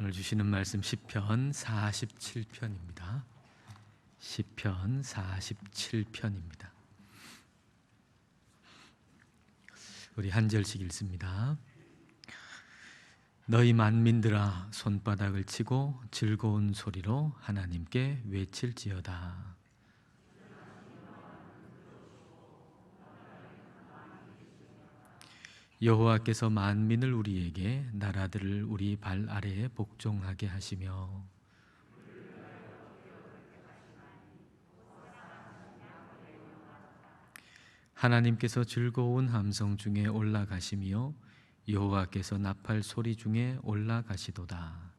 오늘 주시는 말씀 시편 47편입니다. 시편 47편입니다. 우리 한 절씩 읽습니다. 너희 만민들아 손바닥을 치고 즐거운 소리로 하나님께 외칠지어다. 여호와께서 만민을 우리에게 나라들을 우리 발 아래에 복종하게 하시며 하나님께서 즐거운 함성 중에 올라가시며 여호와께서 나팔 소리 중에 올라가시도다.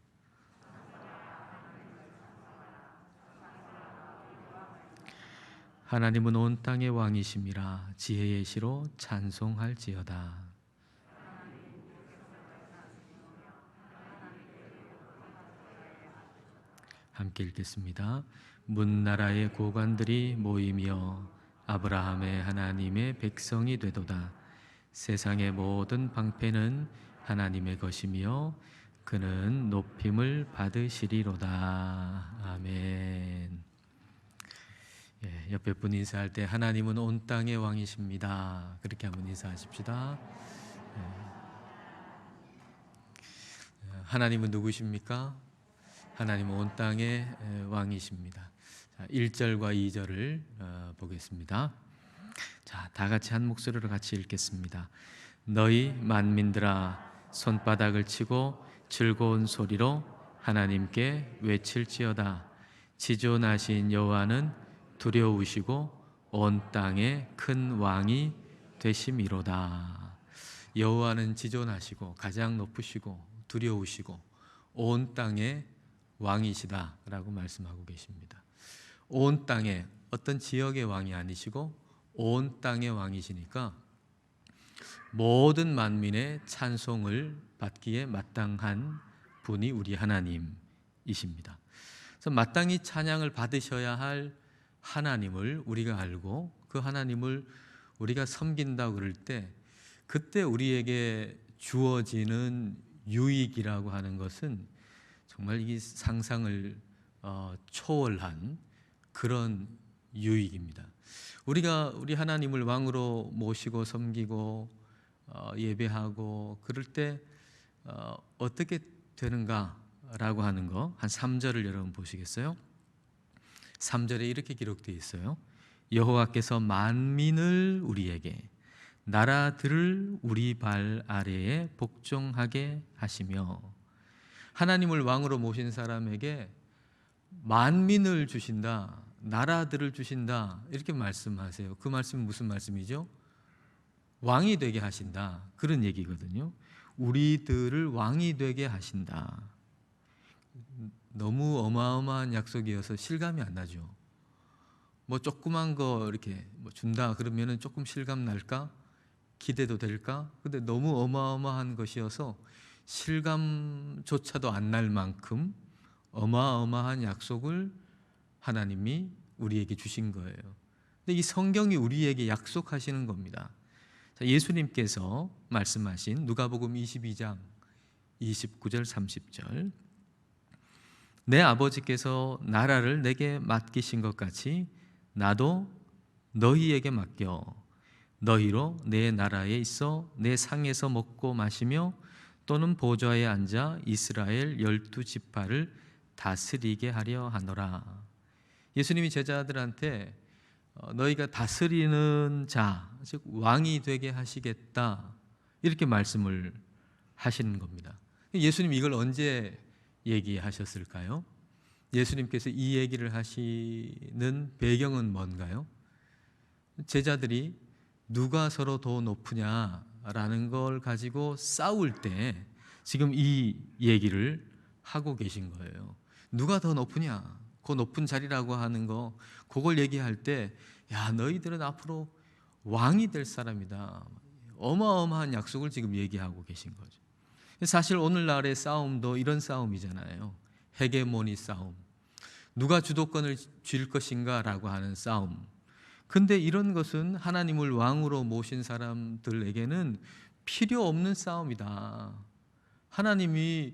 하나님은 온 땅의 왕이심이라 지혜의 시로 찬송할지어다. 함께 읽겠습니다. 문 나라의 고관들이 모이며 아브라함의 하나님의 백성이 되도다. 세상의 모든 방패는 하나님의 것이며 그는 높임을 받으시리로다. 아멘. 예, 옆에 분 인사할 때 하나님은 온 땅의 왕이십니다. 그렇게 한번 인사하십시다. 예. 하나님은 누구십니까? 하나님은 온 땅의 왕이십니다. 자, 1절과 2절을 어, 보겠습니다. 자, 다 같이 한 목소리로 같이 읽겠습니다. 너희 만민들아 손바닥을 치고 즐거운 소리로 하나님께 외칠지어다. 지존하신 여호와는 두려우시고 온 땅의 큰 왕이 되심이로다. 여호와는 지존하시고 가장 높으시고 두려우시고 온 땅의 왕이시다라고 말씀하고 계십니다. 온 땅에 어떤 지역의 왕이 아니시고 온 땅의 왕이시니까 모든 만민의 찬송을 받기에 마땅한 분이 우리 하나님이십니다. 그래서 마땅히 찬양을 받으셔야 할 하나님을 우리가 알고 그 하나님을 우리가 섬긴다 그럴 때 그때 우리에게 주어지는 유익이라고 하는 것은 정말 이 상상을 어, 초월한 그런 유익입니다. 우리가 우리 하나님을 왕으로 모시고 섬기고 어, 예배하고 그럴 때 어, 어떻게 되는가라고 하는 거 한 3절을 여러분 보시겠어요? 3절에 이렇게 기록되어 있어요. 여호와께서 만민을 우리에게 나라들을 우리 발 아래에 복종하게 하시며 하나님을 왕으로 모신 사람에게 만민을 주신다. 나라들을 주신다. 이렇게 말씀하세요. 그 말씀은 무슨 말씀이죠? 왕이 되게 하신다. 그런 얘기거든요. 우리들을 왕이 되게 하신다. 너무 어마어마한 약속이어서 실감이 안 나죠. 뭐 조그만 거 이렇게 뭐 준다 그러면은 조금 실감 날까? 기대도 될까? 근데 너무 어마어마한 것이어서 실감조차도 안 날 만큼 어마어마한 약속을 하나님이 우리에게 주신 거예요. 근데 이 성경이 우리에게 약속하시는 겁니다. 자, 예수님께서 말씀하신 누가복음 22장 29절 30절 내 아버지께서 나라를 내게 맡기신 것 같이 나도 너희에게 맡겨 너희로 내 나라에 있어 내 상에서 먹고 마시며 또는 보좌에 앉아 이스라엘 열두 지파를 다스리게 하려 하노라. 예수님이 제자들한테 어, 너희가 다스리는 자, 즉 왕이 되게 하시겠다 이렇게 말씀을 하시는 겁니다. 예수님 이걸 언제 얘기하셨을까요? 예수님께서 이 얘기를 하시는 배경은 뭔가요? 제자들이 누가 서로 더 높으냐 라는 걸 가지고 싸울 때 지금 이 얘기를 하고 계신 거예요. 누가 더 높으냐? 그 높은 자리라고 하는 거, 그걸 얘기할 때, 야, 너희들은 앞으로 왕이 될 사람이다. 어마어마한 약속을 지금 얘기하고 계신 거죠. 사실 오늘날의 싸움도 이런 싸움이잖아요. 헤게모니 싸움. 누가 주도권을 쥘 것인가라고 하는 싸움. 근데 이런 것은 하나님을 왕으로 모신 사람들에게는 필요 없는 싸움이다. 하나님이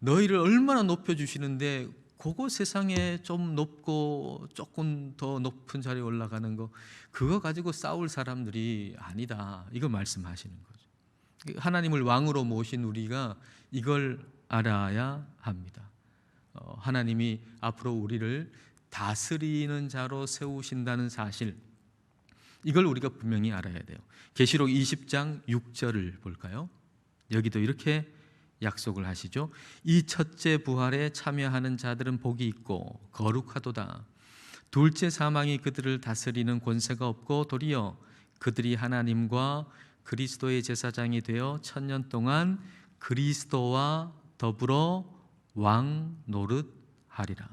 너희를 얼마나 높여 주시는데 그거 세상에 좀 높고 조금 더 높은 자리에 올라가는 거 그거 가지고 싸울 사람들이 아니다. 이거 말씀하시는 거죠. 하나님을 왕으로 모신 우리가 이걸 알아야 합니다. 어, 하나님이 앞으로 우리를 다스리는 자로 세우신다는 사실 이걸 우리가 분명히 알아야 돼요. 계시록 20장 6절을 볼까요? 여기도 이렇게 약속을 하시죠. 이 첫째 부활에 참여하는 자들은 복이 있고 거룩하도다. 둘째 사망이 그들을 다스리는 권세가 없고 도리어 그들이 하나님과 그리스도의 제사장이 되어 천년 동안 그리스도와 더불어 왕 노릇하리라.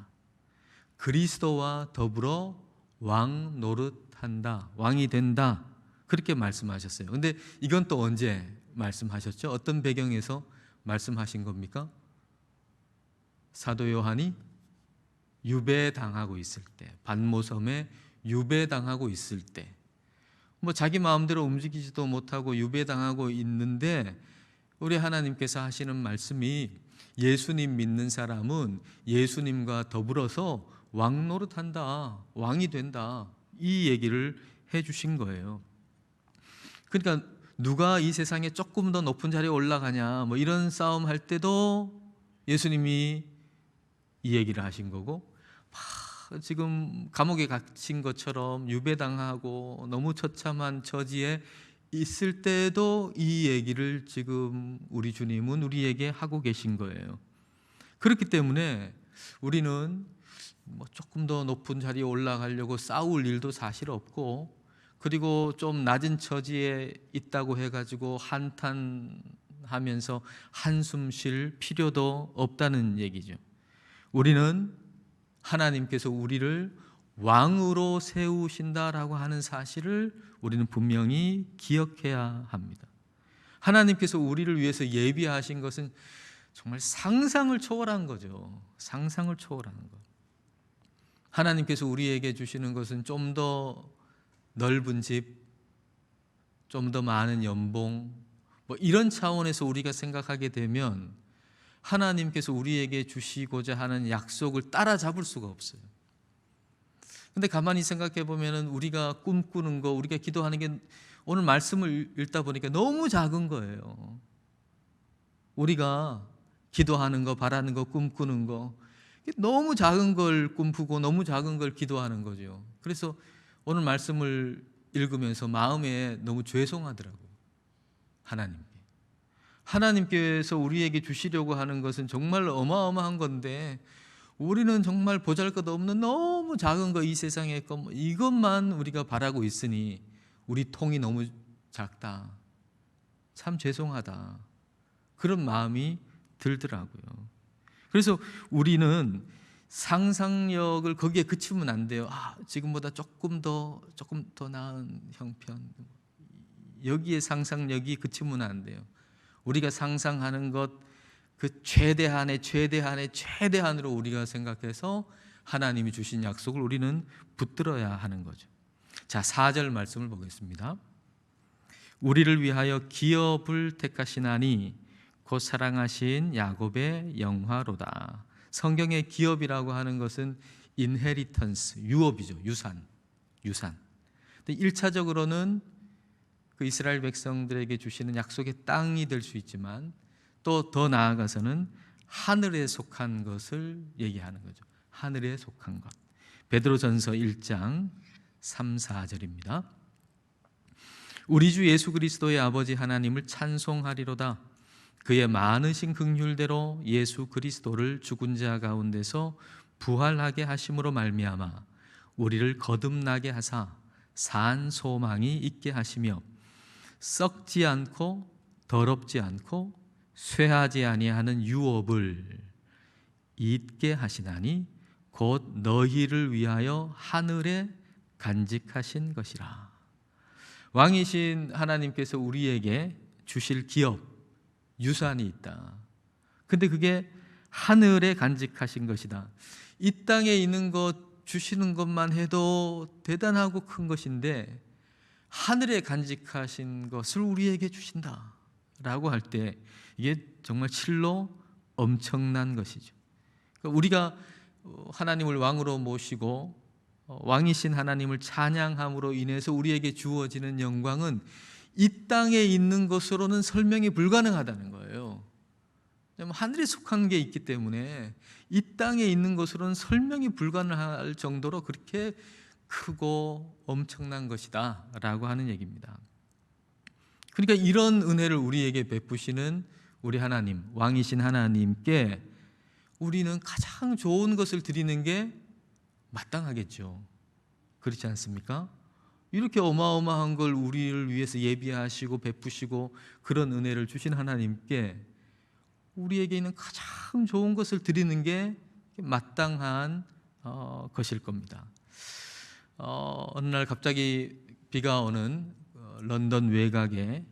그리스도와 더불어 왕 노릇 한다. 왕이 된다. 그렇게 말씀하셨어요. 근데 이건 또 언제 말씀하셨죠? 어떤 배경에서 말씀하신 겁니까? 사도 요한이 유배당하고 있을 때, 반모섬에 유배당하고 있을 때, 뭐 자기 마음대로 움직이지도 못하고 유배당하고 있는데 우리 하나님께서 하시는 말씀이 예수님 믿는 사람은 예수님과 더불어서 왕 노릇한다, 왕이 된다 이 얘기를 해 주신 거예요. 그러니까 누가 이 세상에 조금 더 높은 자리에 올라가냐 뭐 이런 싸움 할 때도 예수님이 이 얘기를 하신 거고 막 지금 감옥에 갇힌 것처럼 유배당하고 너무 처참한 처지에 있을 때도 이 얘기를 지금 우리 주님은 우리에게 하고 계신 거예요. 그렇기 때문에 우리는 뭐 조금 더 높은 자리에 올라가려고 싸울 일도 사실 없고 그리고 좀 낮은 처지에 있다고 해가지고 한탄하면서 한숨 쉴 필요도 없다는 얘기죠. 우리는 하나님께서 우리를 왕으로 세우신다라고 하는 사실을 우리는 분명히 기억해야 합니다. 하나님께서 우리를 위해서 예비하신 것은 정말 상상을 초월한 거죠. 상상을 초월하는 것. 하나님께서 우리에게 주시는 것은 좀 더 넓은 집, 좀 더 많은 연봉, 뭐 이런 차원에서 우리가 생각하게 되면 하나님께서 우리에게 주시고자 하는 약속을 따라잡을 수가 없어요. 근데 가만히 생각해 보면은 우리가 꿈꾸는 거, 우리가 기도하는 게 오늘 말씀을 읽다 보니까 너무 작은 거예요. 우리가 기도하는 거, 바라는 거, 꿈꾸는 거 너무 작은 걸 꿈꾸고 너무 작은 걸 기도하는 거죠. 그래서 오늘 말씀을 읽으면서 마음에 너무 죄송하더라고요. 하나님께. 하나님께서 우리에게 주시려고 하는 것은 정말 어마어마한 건데 우리는 정말 보잘 것 없는 너무 작은 거 이 세상에 거뭐 이것만 우리가 바라고 있으니 우리 통이 너무 작다. 참 죄송하다. 그런 마음이 들더라고요. 그래서 우리는 상상력을 거기에 그치면 안 돼요. 아, 지금보다 조금 더 조금 더 나은 형편. 여기에 상상력이 그치면 안 돼요. 우리가 상상하는 것 그 최대한의 최대한의 최대한으로 우리가 생각해서 하나님이 주신 약속을 우리는 붙들어야 하는 거죠. 자, 4절 말씀을 보겠습니다. 우리를 위하여 기업을 택하시나니 곧 사랑하신 야곱의 영화로다. 성경의 기업이라고 하는 것은 인헤리턴스, 유업이죠. 유산. 유산. 근데 1차적으로는 그 이스라엘 백성들에게 주시는 약속의 땅이 될 수 있지만 또 더 나아가서는 하늘에 속한 것을 얘기하는 거죠. 하늘에 속한 것. 베드로전서 1장 3, 4절입니다. 우리 주 예수 그리스도의 아버지 하나님을 찬송하리로다. 그의 많으신 긍휼대로 예수 그리스도를 죽은 자 가운데서 부활하게 하심으로 말미암아 우리를 거듭나게 하사 산 소망이 있게 하시며 썩지 않고 더럽지 않고 쇠하지 아니하는 유업을 잊게 하시나니 곧 너희를 위하여 하늘에 간직하신 것이라. 왕이신 하나님께서 우리에게 주실 기업, 유산이 있다. 근데 그게 하늘에 간직하신 것이다. 이 땅에 있는 것 주시는 것만 해도 대단하고 큰 것인데 하늘에 간직하신 것을 우리에게 주신다 라고 할 때 이게 정말 실로 엄청난 것이죠. 그러니까 우리가 어, 하나님을 왕으로 모시고 어, 왕이신 하나님을 찬양함으로 인해서 우리에게 주어지는 영광은 이 땅에 있는 것으로는 설명이 불가능하다는 거예요. 하늘에 속한 게 있기 때문에 이 땅에 있는 것으로는 설명이 불가능할 정도로 그렇게 크고 엄청난 것이다 라고 하는 얘기입니다. 그러니까 이런 은혜를 우리에게 베푸시는 우리 하나님, 왕이신 하나님께 우리는 가장 좋은 것을 드리는 게 마땅하겠죠. 그렇지 않습니까? 이렇게 어마어마한 걸 우리를 위해서 예비하시고 베푸시고 그런 은혜를 주신 하나님께 우리에게 있는 가장 좋은 것을 드리는 게 마땅한 어, 것일 겁니다. 어, 어느 날 갑자기 비가 오는 어, 런던 외곽의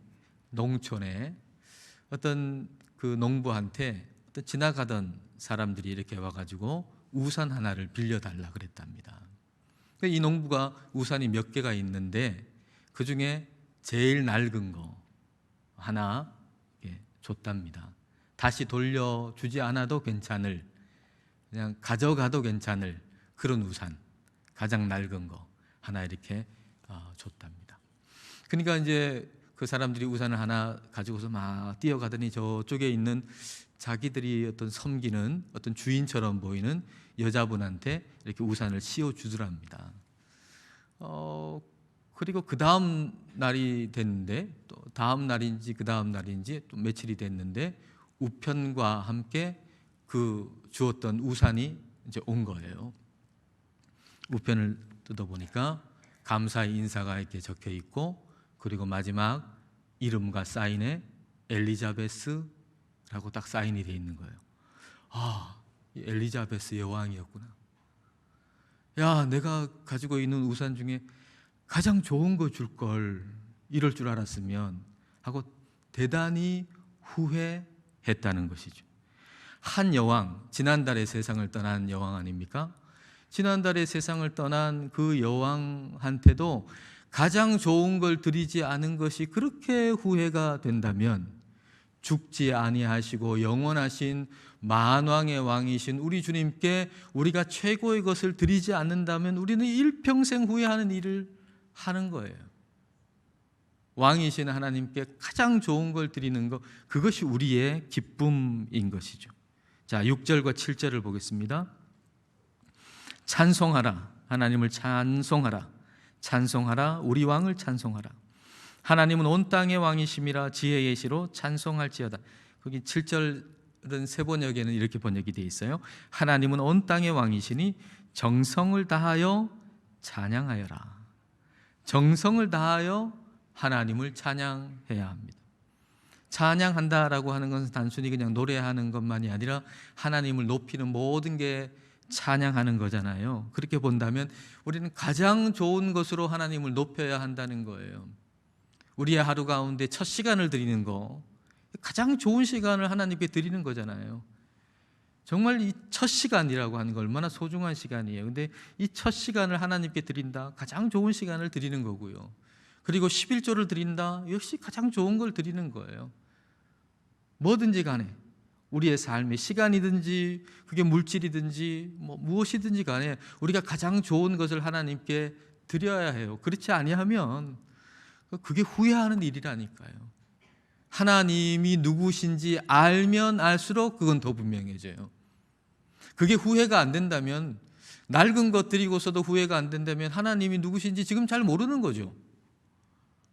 농촌에 어떤 그 농부한테 어떤 지나가던 사람들이 이렇게 와가지고 우산 하나를 빌려달라 그랬답니다. 이 농부가 우산이 몇 개가 있는데 그 중에 제일 낡은 거 하나 예, 줬답니다. 다시 돌려주지 않아도 괜찮을 그냥 가져가도 괜찮을 그런 우산 가장 낡은 거 하나 이렇게 어, 줬답니다. 그러니까 이제 그 사람들이 우산을 하나 가지고서 막 뛰어가더니 저쪽에 있는 자기들이 어떤 섬기는 어떤 주인처럼 보이는 여자분한테 이렇게 우산을 씌워 주더랍니다. 어 그리고 그 다음 날이 됐는데 또 다음 날인지 그 다음 날인지 또 며칠이 됐는데 우편과 함께 그 주었던 우산이 이제 온 거예요. 우편을 뜯어 보니까 감사의 인사가 이렇게 적혀 있고 그리고 마지막 이름과 사인에 엘리자베스라고 딱 사인이 돼 있는 거예요. 아, 엘리자베스 여왕이었구나. 야, 내가 가지고 있는 우산 중에 가장 좋은 거 줄 걸 이럴 줄 알았으면 하고 대단히 후회했다는 것이죠. 한 여왕, 지난달에 세상을 떠난 여왕 아닙니까? 지난달에 세상을 떠난 그 여왕한테도 가장 좋은 걸 드리지 않은 것이 그렇게 후회가 된다면 죽지 아니하시고 영원하신 만왕의 왕이신 우리 주님께 우리가 최고의 것을 드리지 않는다면 우리는 일평생 후회하는 일을 하는 거예요. 왕이신 하나님께 가장 좋은 걸 드리는 것 그것이 우리의 기쁨인 것이죠. 자, 6절과 7절을 보겠습니다. 찬송하라 하나님을 찬송하라 찬송하라 우리 왕을 찬송하라. 하나님은 온 땅의 왕이심이라 지혜의 시로 찬송할지어다. 거기 7절은 세 번역에는 이렇게 번역이 되어 있어요. 하나님은 온 땅의 왕이시니 정성을 다하여 찬양하여라. 정성을 다하여 하나님을 찬양해야 합니다. 찬양한다라고 하는 것은 단순히 그냥 노래하는 것만이 아니라 하나님을 높이는 모든 게 찬양하는 거잖아요. 그렇게 본다면 우리는 가장 좋은 것으로 하나님을 높여야 한다는 거예요. 우리의 하루 가운데 첫 시간을 드리는 거, 가장 좋은 시간을 하나님께 드리는 거잖아요. 정말 이 첫 시간이라고 하는 거 얼마나 소중한 시간이에요. 근데 이 첫 시간을 하나님께 드린다. 가장 좋은 시간을 드리는 거고요. 그리고 11조를 드린다. 역시 가장 좋은 걸 드리는 거예요. 뭐든지 간에 우리의 삶의 시간이든지 그게 물질이든지 뭐 무엇이든지 간에 우리가 가장 좋은 것을 하나님께 드려야 해요. 그렇지 아니하면 그게 후회하는 일이라니까요. 하나님이 누구신지 알면 알수록 그건 더 분명해져요. 그게 후회가 안 된다면 낡은 것 드리고서도 후회가 안 된다면 하나님이 누구신지 지금 잘 모르는 거죠.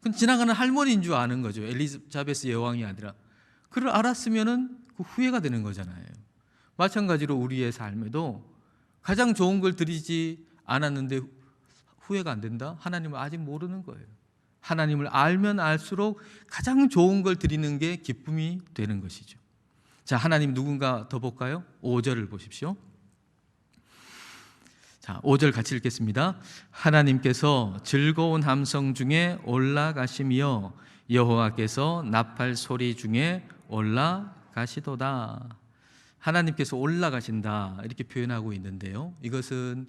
그건 지나가는 할머니인 줄 아는 거죠. 엘리자베스 여왕이 아니라. 그를 알았으면은 그 후회가 되는 거잖아요. 마찬가지로 우리의 삶에도 가장 좋은 걸 드리지 않았는데 후회가 안 된다? 하나님을 아직 모르는 거예요. 하나님을 알면 알수록 가장 좋은 걸 드리는 게 기쁨이 되는 것이죠. 자, 하나님 누군가 더 볼까요? 5절을 보십시오. 자, 5절 같이 읽겠습니다. 하나님께서 즐거운 함성 중에 올라가시며 여호와께서 나팔 소리 중에 올라가시도다. 하나님께서 올라가신다 이렇게 표현하고 있는데요. 이것은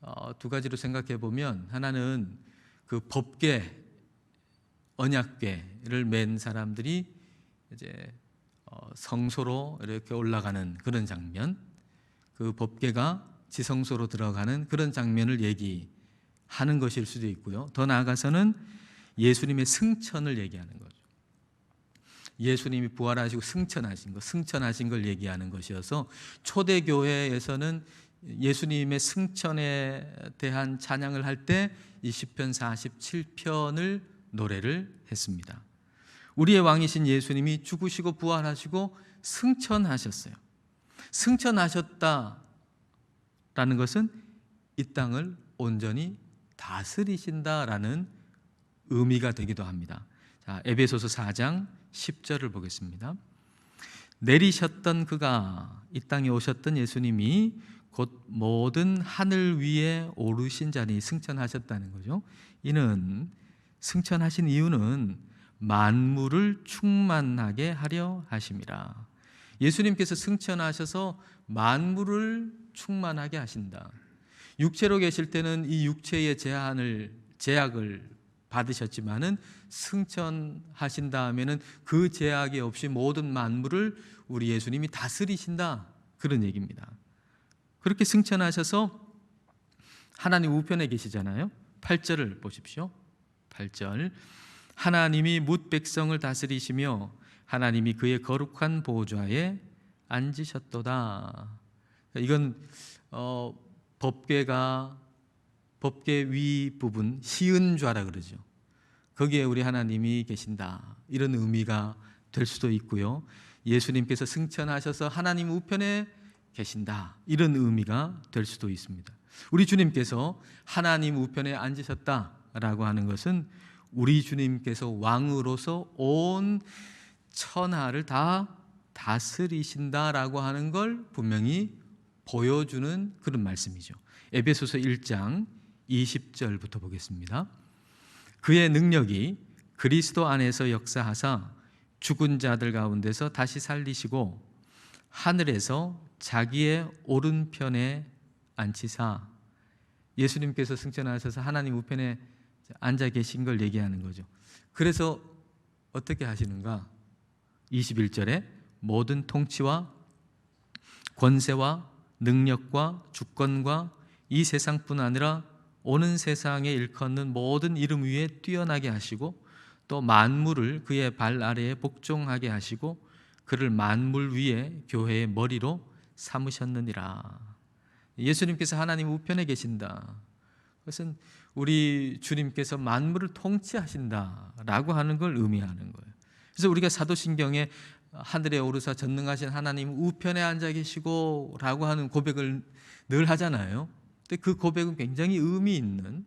어, 두 가지로 생각해 보면 하나는 그 법계 언약계를 맨 사람들이 이제 어, 성소로 이렇게 올라가는 그런 장면, 그 법궤가 지성소로 들어가는 그런 장면을 얘기하는 것일 수도 있고요. 더 나아가서는 예수님의 승천을 얘기하는 거죠. 예수님이 부활하시고 승천하신 것, 승천하신 걸 얘기하는 것이어서 초대 교회에서는 예수님의 승천에 대한 찬양을 할 때 이 시편 47편을 노래를 했습니다. 우리의 왕이신 예수님이 죽으시고 부활하시고 승천하셨어요. 승천하셨다라는 것은 이 땅을 온전히 다스리신다라는 의미가 되기도 합니다. 자, 에베소서 4장 10절을 보겠습니다. 내리셨던 그가 이 땅에 오셨던 예수님이 곧 모든 하늘 위에 오르신 자니 승천하셨다는 거죠. 이는 승천하신 이유는 만물을 충만하게 하려 하심이라. 예수님께서 승천하셔서 만물을 충만하게 하신다. 육체로 계실 때는 이 육체의 제한을 제약을 받으셨지만은 승천하신 다음에는 그 제약이 없이 모든 만물을 우리 예수님이 다스리신다 그런 얘기입니다. 그렇게 승천하셔서 하나님 우편에 계시잖아요. 8절을 보십시오. 8절 하나님이 뭇 백성을 다스리시며 하나님이 그의 거룩한 보좌에 앉으셨도다. 이건 어, 법궤가 법궤 위 부분 시은좌라 그러죠. 거기에 우리 하나님이 계신다. 이런 의미가 될 수도 있고요. 예수님께서 승천하셔서 하나님 우편에 계신다. 이런 의미가 될 수도 있습니다. 우리 주님께서 하나님 우편에 앉으셨다라고 하는 것은 우리 주님께서 왕으로서 온 천하를 다 다스리신다라고 하는 걸 분명히 보여주는 그런 말씀이죠. 에베소서 1장 20절부터 보겠습니다. 그의 능력이 그리스도 안에서 역사하사 죽은 자들 가운데서 다시 살리시고 하늘에서 자기의 오른편에 앉히사 예수님께서 승천하셔서 하나님 우편에 앉아 계신 걸 얘기하는 거죠. 그래서 어떻게 하시는가? 21절에 모든 통치와 권세와 능력과 주권과 이 세상뿐 아니라 오는 세상에 일컫는 모든 이름 위에 뛰어나게 하시고 또 만물을 그의 발 아래에 복종하게 하시고 그를 만물 위에 교회의 머리로 삼으셨느니라. 예수님께서 하나님 우편에 계신다. 그것은 우리 주님께서 만물을 통치하신다라고 하는 걸 의미하는 거예요. 그래서 우리가 사도신경에 하늘에 오르사 전능하신 하나님 우편에 앉아 계시고라고 하는 고백을 늘 하잖아요. 근데 그 고백은 굉장히 의미 있는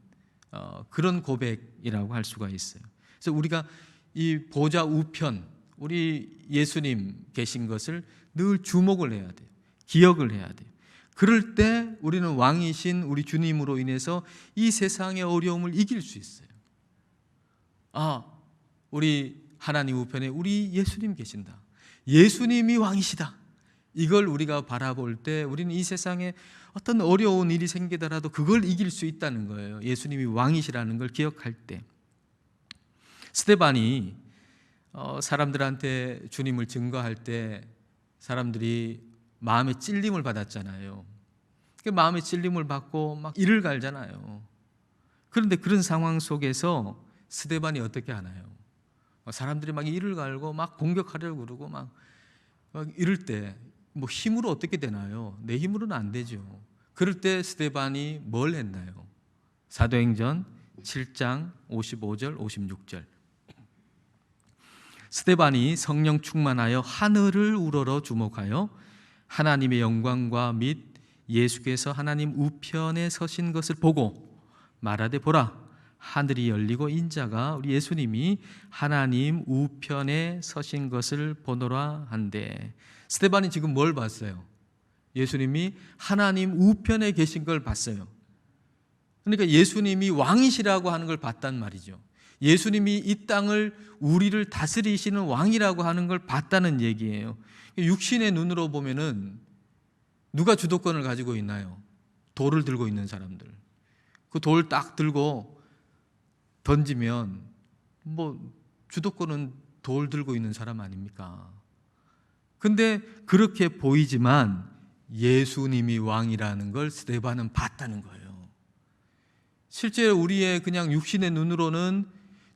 어, 그런 고백이라고 할 수가 있어요. 그래서 우리가 이 보좌 우편 우리 예수님 계신 것을 늘 주목을 해야 돼요. 기억을 해야 돼요. 그럴 때 우리는 왕이신 우리 주님으로 인해서 이 세상의 어려움을 이길 수 있어요. 아, 우리 하나님 우편에 우리 예수님 계신다. 예수님이 왕이시다. 이걸 우리가 바라볼 때 우리는 이 세상에 어떤 어려운 일이 생기더라도 그걸 이길 수 있다는 거예요. 예수님이 왕이시라는 걸 기억할 때. 스테반이 어, 사람들한테 주님을 증거할 때 사람들이 마음의 찔림을 받았잖아요. 그 마음의 찔림을 받고 막 이를 갈잖아요. 그런데 그런 상황 속에서 스데반이 어떻게 하나요? 사람들이 막 이를 갈고 막 공격하려고 그러고 막, 막 이럴 때 뭐 힘으로 어떻게 되나요? 내 힘으로는 안 되죠. 그럴 때 스데반이 뭘 했나요? 사도행전 7장 55절 56절. 스데반이 성령 충만하여 하늘을 우러러 주목하여 하나님의 영광과 및 예수께서 하나님 우편에 서신 것을 보고 말하되 보라 하늘이 열리고 인자가 우리 예수님이 하나님 우편에 서신 것을 보노라 한데 스테반이 지금 뭘 봤어요? 예수님이 하나님 우편에 계신 걸 봤어요. 그러니까 예수님이 왕이시라고 하는 걸 봤단 말이죠. 예수님이 이 땅을 우리를 다스리시는 왕이라고 하는 걸 봤다는 얘기예요. 육신의 눈으로 보면은 누가 주도권을 가지고 있나요? 돌을 들고 있는 사람들. 그 돌 딱 들고 던지면 뭐 주도권은 돌 들고 있는 사람 아닙니까? 근데 그렇게 보이지만 예수님이 왕이라는 걸 스데반은 봤다는 거예요. 실제 우리의 그냥 육신의 눈으로는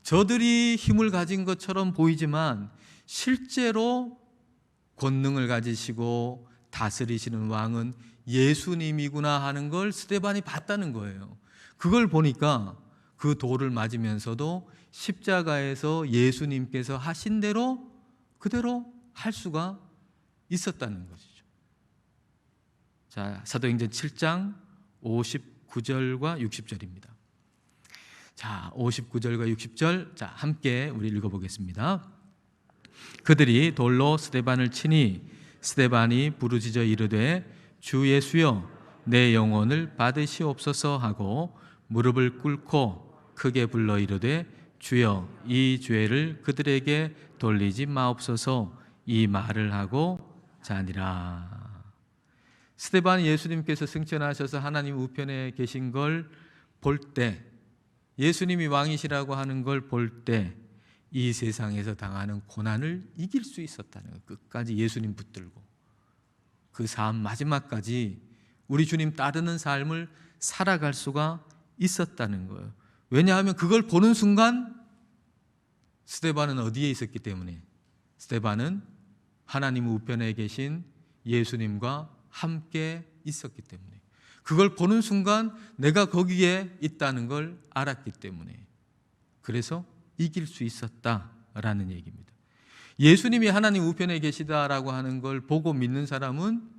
저들이 힘을 가진 것처럼 보이지만 실제로 권능을 가지시고 다스리시는 왕은 예수님이구나 하는 걸 스데반이 봤다는 거예요. 그걸 보니까 그 돌을 맞으면서도 십자가에서 예수님께서 하신 대로 그대로 할 수가 있었다는 것이죠. 자, 사도행전 7장 59절과 60절입니다. 자, 59절과 60절 자, 함께 우리 읽어 보겠습니다. 그들이 돌로 스데반을 치니 스데반이 부르짖어 이르되 주 예수여 내 영혼을 받으시옵소서 하고 무릎을 꿇고 크게 불러 이르되 주여 이 죄를 그들에게 돌리지 마옵소서 이 말을 하고 자니라. 스데반 예수님께서 승천하셔서 하나님 우편에 계신 걸 볼 때, 예수님이 왕이시라고 하는 걸 볼 때, 이 세상에서 당하는 고난을 이길 수 있었다는 거. 끝까지 예수님 붙들고 그 삶 마지막까지 우리 주님 따르는 삶을 살아갈 수가 있었다는 거예요. 왜냐하면 그걸 보는 순간 스데반은 어디에 있었기 때문에 스데반은 하나님 우편에 계신 예수님과 함께 있었기 때문에 그걸 보는 순간 내가 거기에 있다는 걸 알았기 때문에 그래서 이길 수 있었다라는 얘기입니다. 예수님이 하나님 우편에 계시다라고 하는 걸 보고 믿는 사람은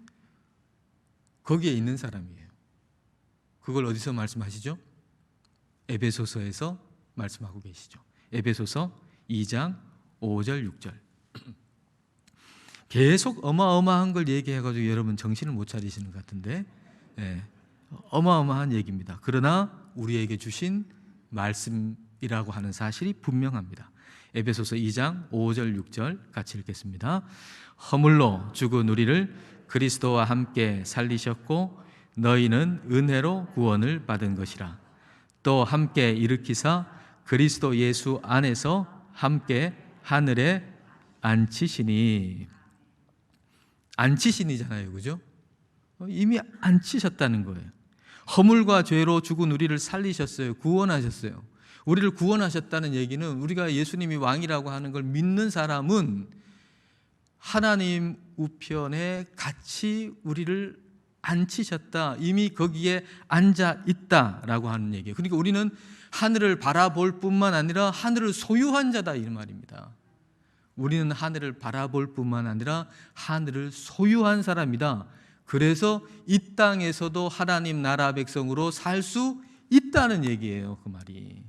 거기에 있는 사람이에요. 그걸 어디서 말씀하시죠? 에베소서에서 말씀하고 계시죠. 에베소서 2장 5절 6절. 계속 어마어마한 걸 얘기해가지고 여러분 정신을 못 차리시는 것 같은데, 예, 어마어마한 얘기입니다. 그러나 우리에게 주신 말씀이라고 하는 사실이 분명합니다. 에베소서 2장 5절 6절 같이 읽겠습니다. 허물로 죽은 우리를 그리스도와 함께 살리셨고 너희는 은혜로 구원을 받은 것이라. 또 함께 일으키사 그리스도 예수 안에서 함께 하늘에 앉히시니 앉히시니잖아요. 그죠? 어, 이미 앉히셨다는 거예요. 허물과 죄로 죽은 우리를 살리셨어요. 구원하셨어요. 우리를 구원하셨다는 얘기는 우리가 예수님이 왕이라고 하는 걸 믿는 사람은 하나님 우편에 같이 우리를 앉히셨다. 이미 거기에 앉아 있다라고 하는 얘기예요. 그러니까 우리는 하늘을 바라볼 뿐만 아니라 하늘을 소유한 자다 이 말입니다. 우리는 하늘을 바라볼 뿐만 아니라 하늘을 소유한 사람이다. 그래서 이 땅에서도 하나님 나라 백성으로 살 수 있다는 얘기예요. 그 말이.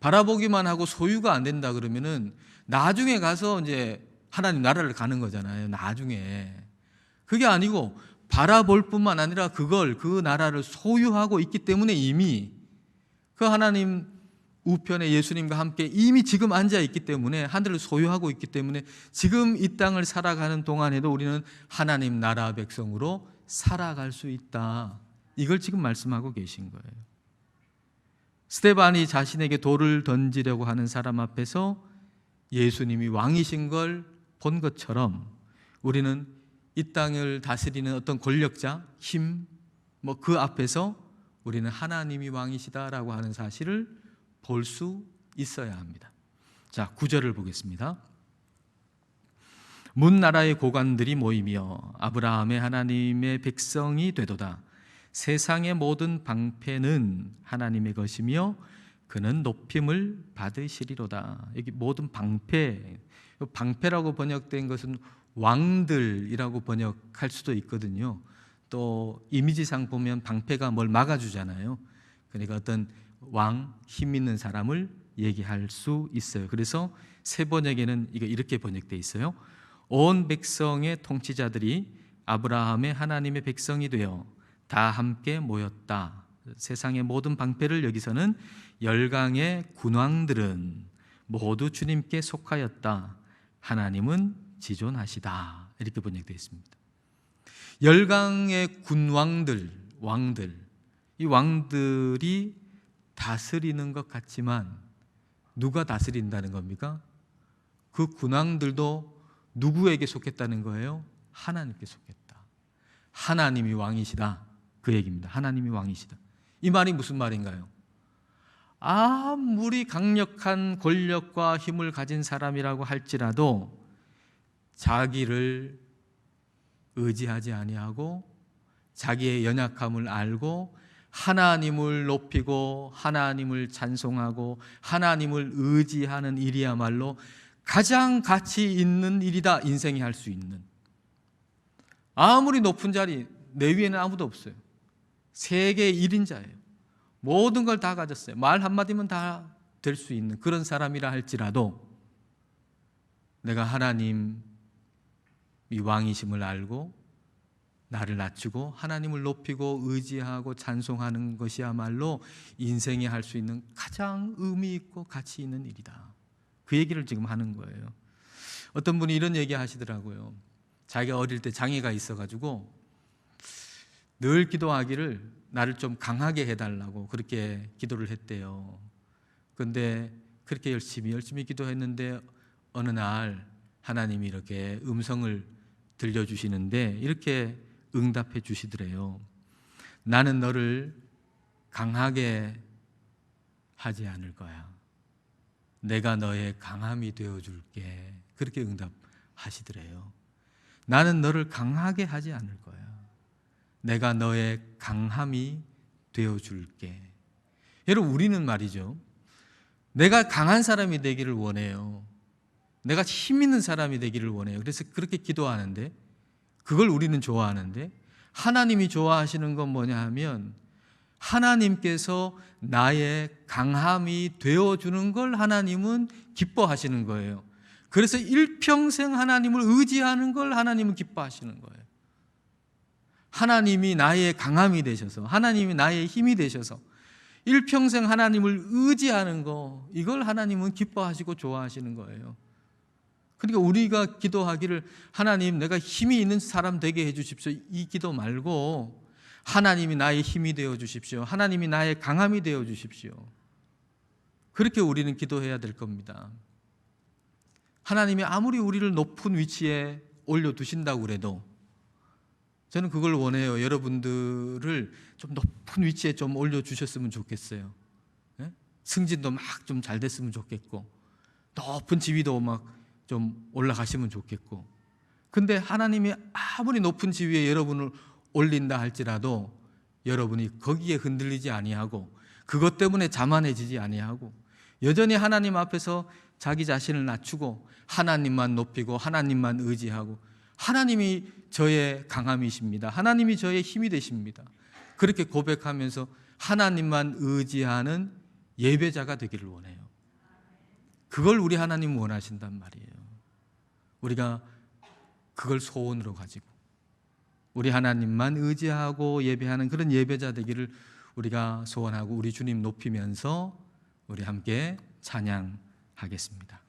바라보기만 하고 소유가 안 된다 그러면은 나중에 가서 이제 하나님 나라를 가는 거잖아요. 나중에. 그게 아니고 바라볼 뿐만 아니라 그걸 그 나라를 소유하고 있기 때문에 이미 그 하나님 우편에 예수님과 함께 이미 지금 앉아 있기 때문에 하늘을 소유하고 있기 때문에 지금 이 땅을 살아가는 동안에도 우리는 하나님 나라 백성으로 살아갈 수 있다. 이걸 지금 말씀하고 계신 거예요. 스테반이 자신에게 돌을 던지려고 하는 사람 앞에서 예수님이 왕이신 걸 본 것처럼 우리는 이 땅을 다스리는 어떤 권력자, 힘, 뭐 그 앞에서 우리는 하나님이 왕이시다라고 하는 사실을 볼 수 있어야 합니다. 자, 구절을 보겠습니다. 문 나라의 고관들이 모이며 아브라함의 하나님의 백성이 되도다. 세상의 모든 방패는 하나님의 것이며 그는 높임을 받으시리로다. 여기 모든 방패, 방패라고 번역된 것은 왕들이라고 번역할 수도 있거든요. 또 이미지상 보면 방패가 뭘 막아주잖아요. 그러니까 어떤 왕, 힘 있는 사람을 얘기할 수 있어요. 그래서 세 번역에는 이거 이렇게 번역돼 있어요. 온 백성의 통치자들이 아브라함의 하나님의 백성이 되어 다 함께 모였다. 세상의 모든 방패를 여기서는 열강의 군왕들은 모두 주님께 속하였다. 하나님은 지존하시다. 이렇게 번역되어 있습니다. 열강의 군왕들, 왕들, 이 왕들이 다스리는 것 같지만 누가 다스린다는 겁니까? 그 군왕들도 누구에게 속했다는 거예요? 하나님께 속했다. 하나님이 왕이시다. 그 얘기입니다. 하나님이 왕이시다. 이 말이 무슨 말인가요? 아무리 강력한 권력과 힘을 가진 사람이라고 할지라도 자기를 의지하지 아니하고 자기의 연약함을 알고 하나님을 높이고 하나님을 찬송하고 하나님을 의지하는 일이야말로 가장 가치 있는 일이다 인생이 할 수 있는. 아무리 높은 자리 내 위에는 아무도 없어요. 세계 1인 자예요. 모든 걸 다 가졌어요. 말 한마디면 다 될 수 있는 그런 사람이라 할지라도 내가 하나님 이 왕이심을 알고 나를 낮추고 하나님을 높이고 의지하고 찬송하는 것이야말로 인생이 할 수 있는 가장 의미 있고 가치 있는 일이다. 그 얘기를 지금 하는 거예요. 어떤 분이 이런 얘기 하시더라고요. 자기가 어릴 때 장애가 있어가지고 늘 기도하기를 나를 좀 강하게 해달라고 그렇게 기도를 했대요. 근데 그렇게 열심히 열심히 기도했는데 어느 날 하나님이 이렇게 음성을 들려주시는데 이렇게 응답해 주시더래요. 나는 너를 강하게 하지 않을 거야. 내가 너의 강함이 되어 줄게. 그렇게 응답하시더래요. 나는 너를 강하게 하지 않을 거야. 내가 너의 강함이 되어 줄게. 여러분, 우리는 말이죠. 내가 강한 사람이 되기를 원해요. 내가 힘 있는 사람이 되기를 원해요. 그래서 그렇게 기도하는데 그걸 우리는 좋아하는데 하나님이 좋아하시는 건 뭐냐 하면 하나님께서 나의 강함이 되어주는 걸 하나님은 기뻐하시는 거예요. 그래서 일평생 하나님을 의지하는 걸 하나님은 기뻐하시는 거예요. 하나님이 나의 강함이 되셔서, 하나님이 나의 힘이 되셔서, 일평생 하나님을 의지하는 거, 이걸 하나님은 기뻐하시고 좋아하시는 거예요. 그러니까 우리가 기도하기를 하나님 내가 힘이 있는 사람 되게 해 주십시오. 이 기도 말고 하나님이 나의 힘이 되어 주십시오. 하나님이 나의 강함이 되어 주십시오. 그렇게 우리는 기도해야 될 겁니다. 하나님이 아무리 우리를 높은 위치에 올려 두신다고 그래도 저는 그걸 원해요. 여러분들을 좀 높은 위치에 좀 올려 주셨으면 좋겠어요. 예? 승진도 막 좀 잘 됐으면 좋겠고 높은 지위도 막 좀 올라가시면 좋겠고. 근데 하나님이 아무리 높은 지위에 여러분을 올린다 할지라도 여러분이 거기에 흔들리지 아니하고 그것 때문에 자만해지지 아니하고 여전히 하나님 앞에서 자기 자신을 낮추고 하나님만 높이고 하나님만 의지하고 하나님이 저의 강함이십니다. 하나님이 저의 힘이 되십니다. 그렇게 고백하면서 하나님만 의지하는 예배자가 되기를 원해요. 그걸 우리 하나님 원하신단 말이에요. 우리가 그걸 소원으로 가지고 우리 하나님만 의지하고 예배하는 그런 예배자 되기를 우리가 소원하고 우리 주님 높이면서 우리 함께 찬양하겠습니다.